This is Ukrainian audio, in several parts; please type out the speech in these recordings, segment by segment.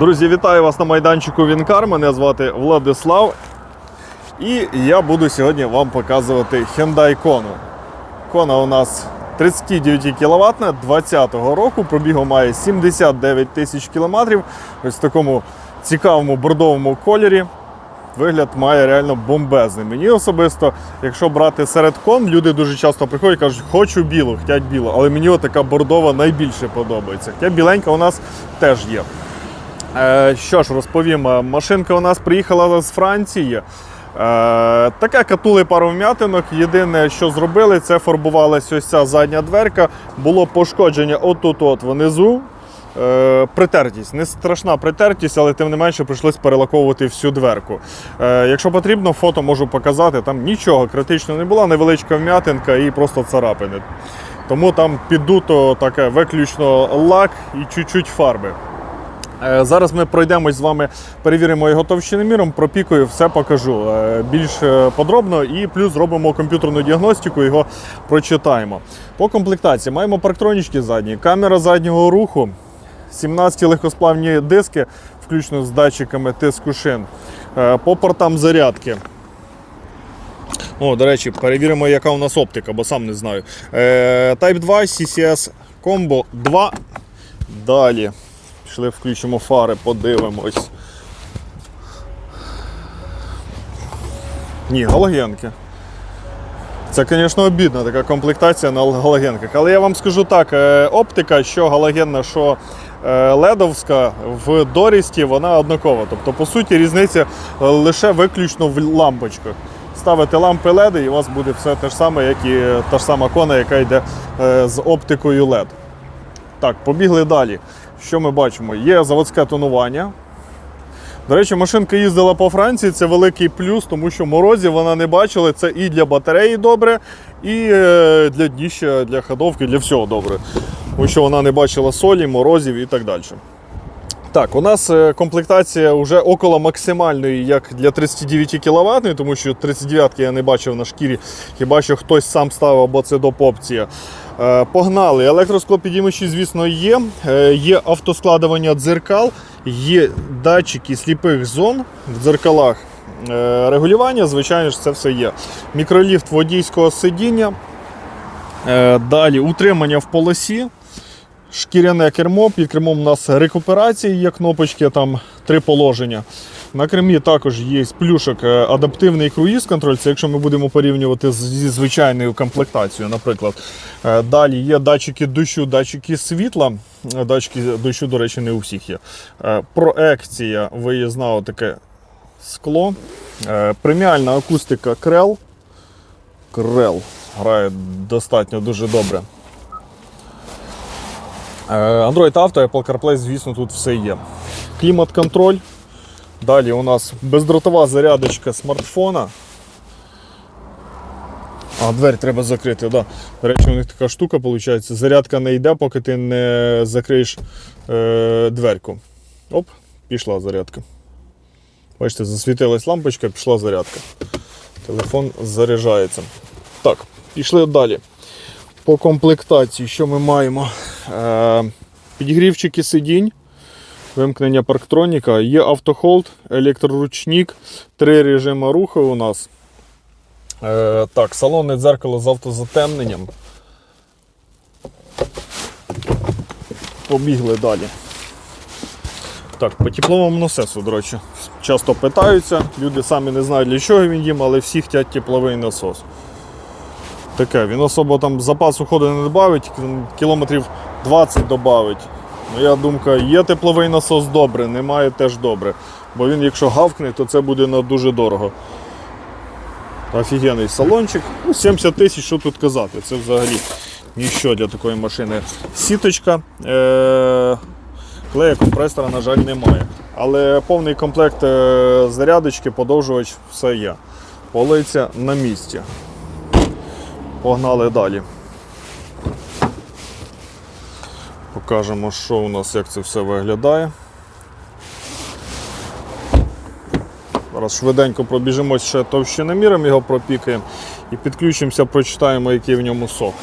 Друзі, вітаю вас на майданчику Вінкар. Мене звати Владислав. І я буду сьогодні вам показувати Hyundai Kona. Кона у нас 39 кВт 20-го року, пробігу має 79 тисяч кілометрів. Ось в такому цікавому бордовому кольорі. Вигляд має реально бомбезний. Мені особисто, якщо брати серед кон, люди дуже часто приходять і кажуть, хочу білу, хочуть білу, але мені отака бордова найбільше подобається. Хоча біленька у нас теж є. Е, що ж, розповім, е, машинка у нас приїхала з Франції. Е, така катули пару вм'ятинок. Єдине, що зробили, це фарбувалася ось ця задня дверка. Було пошкодження отут-от внизу. Притертість, не страшна притертість, але тим не менше прийшлось перелаковувати всю дверку. Якщо потрібно, фото можу показати. Там нічого критичного не було, невеличка вм'ятинка і просто царапини. Тому там піддуто таке виключно лак і чуть-чуть фарби. Е, Зараз ми пройдемось з вами, перевіримо його товщиноміром, пропікою, все покажу е, більш е, подробно і плюс зробимо комп'ютерну діагностику, його прочитаємо. По комплектації маємо парктронічки задні, камера заднього руху, 17 легкосплавні диски, включно з датчиками тиску шин. По портам зарядки. О, до речі, перевіримо, яка у нас оптика, бо сам не знаю. Type 2, CCS Combo 2. Далі. Пішли, включимо фари, подивимось. Ні, галогенки. Це, звісно, обідна така комплектація на галогенках. Але я вам скажу так: е, оптика, що галогенна, що е, ледовська в дорісті, вона однакова. Тобто, по суті, різниця е, лише виключно в лампочках. Ставите лампи LED і у вас буде все те ж саме, як і та ж сама кона, яка йде з оптикою LED. Так, побігли далі. Що ми бачимо? Є заводське тонування. До речі, машинка їздила по Франції, це великий плюс, тому що морозів вона не бачила. Це і для батареї добре, і е, для дніща, для ходовки, для всього добре. Тому що вона не бачила солі, морозів і так далі. Так, у нас е, комплектація вже около максимальної, як для 39 кВт, тому що 39 я не бачив на шкірі, хіба що хтось сам ставив, або це доп. опція. Е, Погнали. Електросклопідіймачі, звісно, є. Е, Є автоскладування дзеркал, є датчики сліпих зон в дзеркалах. Регулювання, звичайно ж, це все є. Мікроліфт водійського сидіння. Далі утримання в полосі. Шкіряне кермо, під кермом у нас рекуперації є кнопочки, там три положення. На кермі також є плюшок е, адаптивний круїз контроль. Це якщо ми будемо порівнювати зі звичайною комплектацією, наприклад. Е, Далі є датчики дощу, датчики світла. Е, Датчики дощу, до речі, не у всіх є. Проекція виїзна таке скло. Преміальна акустика Крел. Крел грає достатньо дуже добре. Е, Android Auto, Apple CarPlay, звісно, тут все є. Клімат-контроль. Далі у нас бездротова зарядочка смартфона. А, двері треба закрити. Да. До речі, у них така штука виходить. Зарядка не йде, поки ти не закриєш е, дверку. Оп, пішла зарядка. Бачите, засвітилась лампочка, пішла зарядка. Телефон заряджається. Так, пішли далі. По комплектації, що ми маємо? Е, підігрівчики сидінь, вимкнення парктроніка, є автохолд, електроручник, три режими руху у нас. Е, так, салонне дзеркало з автозатемненням. Побігли далі. Так, по тепловому насосу, до речі, часто питаються. Люди самі не знають для чого він їм, але всі хочуть тепловий насос. Таке, він особо там запасу ходу не додавить, кілометрів 20 додавить. Моя думка, є тепловий насос добре, немає теж добре. Бо він, якщо гавкне, то це буде на дуже дорого. Офігенний салончик. Ну, 70 тисяч, що тут казати, це взагалі ніщо для такої машини. Сіточка. Е- Клея компресора, на жаль, немає. Але повний комплект е, зарядочки, подовжувач, все є. Полиця на місці. Погнали далі. Покажемо, що у нас, як це все виглядає. Зараз швиденько пробіжимось ще товщиноміром, його пропікаємо і підключимося, прочитаємо, який в ньому сок.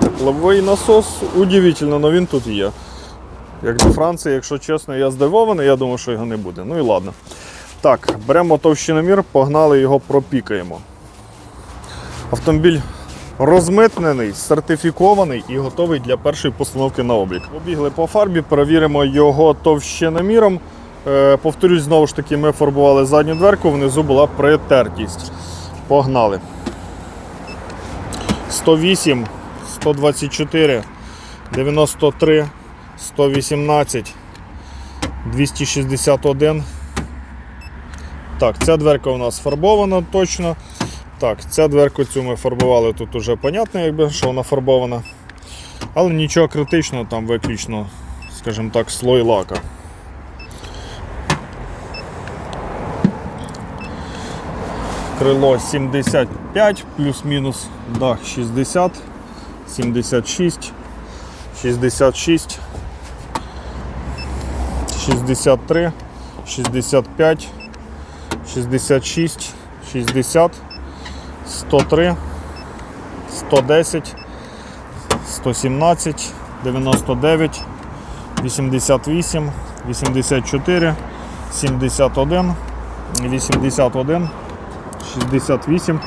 тепловий насос. Удивительно, але він тут є. Як до Франції, якщо чесно, я здивований, я думав, що його не буде. Ну і ладно. Так, беремо товщиномір, погнали його пропікаємо. Автомобіль розмитнений, сертифікований і готовий для першої постановки на облік. Побігли по фарбі, перевіримо його товщиноміром. Е, повторюсь, знову ж таки, ми фарбували задню дверку, внизу була притертість. Погнали. 108, 124, 93, 118, 261. Так, ця дверка у нас фарбована точно. Так, ця дверку цю ми фарбували, тут уже понятно, якби, що вона фарбована. Але нічого критичного, там виключно, скажімо так, слой лака. Крило 75, плюс-мінус дах 60, 76, 66, 63, 65, 66, 60, 103, 110, 117, 99, 88, 84, 71, 81, 68,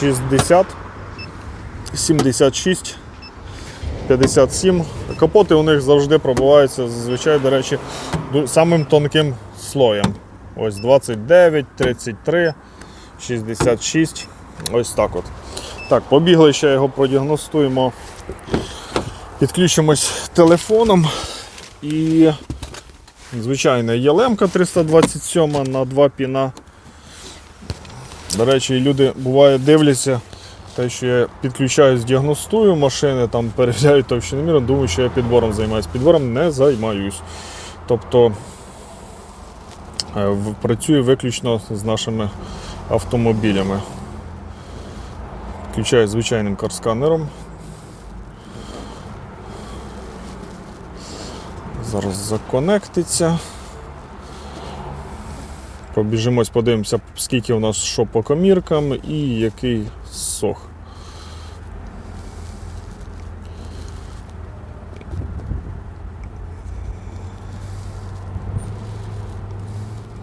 60, 76, 57. Капоти у них завжди пробиваються, зазвичай, до речі, самим тонким слоєм. Ось 29, 33, 66. Ось так от. Так, побігли ще його продіагностуємо. Підключимось телефоном і звичайно є лемка 327 на 2 піна. До речі, люди буває дивляться, те, що я підключаюсь, діагностую машини, там перевіряю товщиномір, думаю, що я підбором займаюся. Підбором не займаюсь. Тобто е, працюю виключно з нашими автомобілями. Включаю звичайним карсканером. Зараз законектиться. Пробіжимось, подивимося, скільки у нас що по коміркам і який сох.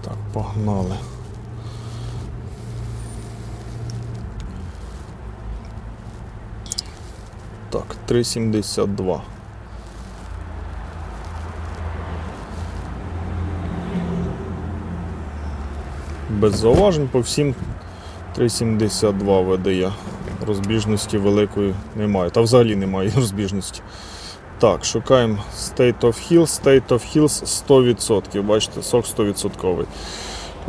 Так, погнали. Так, 3,72. Без зауважень по всім 3,72 видає. Розбіжності великої немає. Та взагалі немає розбіжності. Так, шукаємо State of Hills. State of Hills 100%. Бачите, сок 100%.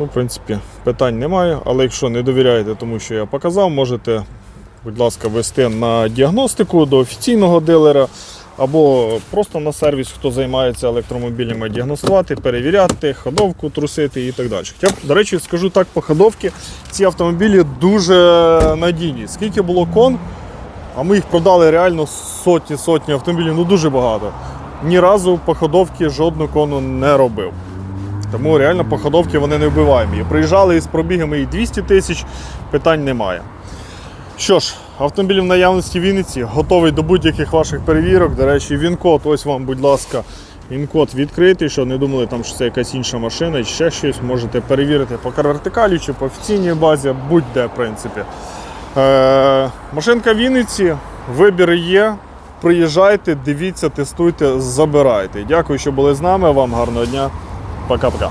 Ну, в принципі, питань немає, але якщо не довіряєте тому, що я показав, можете, будь ласка, вести на діагностику до офіційного дилера або просто на сервіс, хто займається електромобілями, діагностувати, перевіряти, ходовку трусити і так далі. Хоча, до речі, скажу так, по ходовці ці автомобілі дуже надійні. Скільки було кон, а ми їх продали реально сотні сотні автомобілів, ну дуже багато. Ні разу по ходовці жодну кону не робив. Тому реально по ходовці вони не вбиваємі. Приїжджали із пробігами і 200 тисяч, питань немає. Що ж, автомобіль в наявності в Вінниці готовий до будь-яких ваших перевірок. До речі, він-код, ось вам, будь ласка, він-код відкритий, що не думали, там, що це якась інша машина чи ще щось. Можете перевірити по вертикалі чи по офіційній базі, будь-де, в принципі. Е, машинка Вінниці, вибір є. Приїжджайте, дивіться, тестуйте, забирайте. Дякую, що були з нами. Вам гарного дня. Пока-пока.